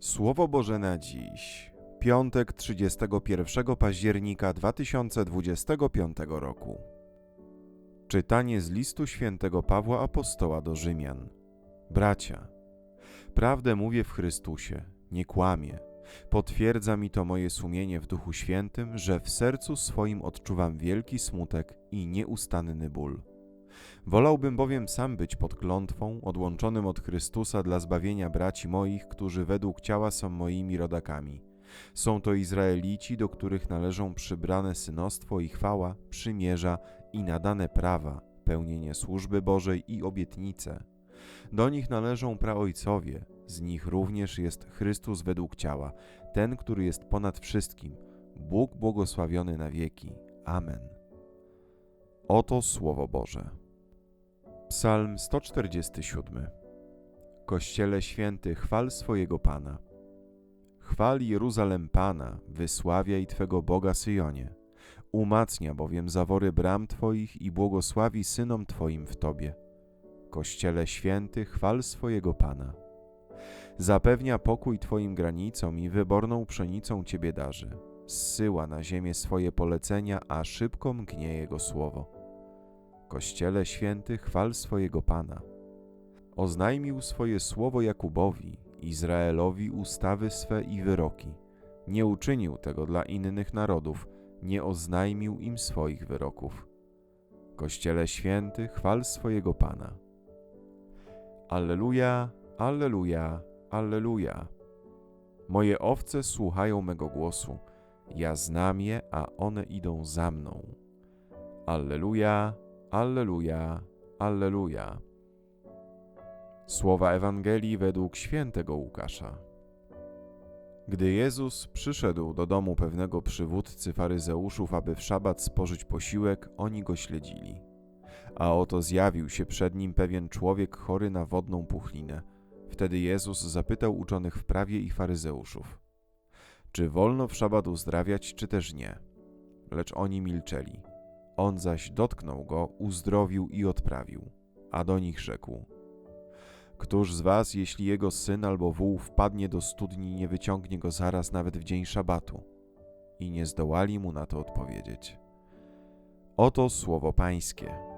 Słowo Boże na dziś. Piątek 31 października 2025 roku. Czytanie z listu świętego Pawła Apostoła do Rzymian. Bracia, prawdę mówię w Chrystusie, nie kłamię. Potwierdza mi to moje sumienie w Duchu Świętym, że w sercu swoim odczuwam wielki smutek i nieustanny ból. Wolałbym bowiem sam być pod klątwą, odłączonym od Chrystusa dla zbawienia braci moich, którzy według ciała są moimi rodakami. Są to Izraelici, do których należą przybrane synostwo i chwała, przymierza i nadane prawa, pełnienie służby Bożej i obietnice. Do nich należą praojcowie, z nich również jest Chrystus według ciała, ten, który jest ponad wszystkim, Bóg błogosławiony na wieki. Amen. Oto Słowo Boże. Psalm 147 Kościele święty, chwal swojego Pana. Chwal Jeruzalem Pana, wysławiaj Twego Boga Syjonie. Umacnia bowiem zawory bram Twoich i błogosławi synom Twoim w Tobie. Kościele święty, chwal swojego Pana. Zapewnia pokój Twoim granicom i wyborną pszenicą Ciebie darzy. Zsyła na ziemię swoje polecenia, a szybko mgnie Jego słowo. Kościele święty, chwal swojego Pana. Oznajmił swoje słowo Jakubowi, Izraelowi ustawy swe i wyroki. Nie uczynił tego dla innych narodów, nie oznajmił im swoich wyroków. Kościele święty, chwal swojego Pana. Alleluja, alleluja, alleluja. Moje owce słuchają mego głosu. Ja znam je, a one idą za mną. Alleluja, Alleluja, Alleluja. Słowa Ewangelii według świętego Łukasza. Gdy Jezus przyszedł do domu pewnego przywódcy faryzeuszów, aby w szabat spożyć posiłek, oni go śledzili. A oto zjawił się przed nim pewien człowiek chory na wodną puchlinę. Wtedy Jezus zapytał uczonych w prawie i faryzeuszów: Czy wolno w szabat uzdrawiać, czy też nie? Lecz oni milczeli. On zaś dotknął go, uzdrowił i odprawił. A do nich rzekł: Któż z was, jeśli jego syn albo wół wpadnie do studni, nie wyciągnie go zaraz nawet w dzień szabatu? I nie zdołali mu na to odpowiedzieć. Oto słowo Pańskie.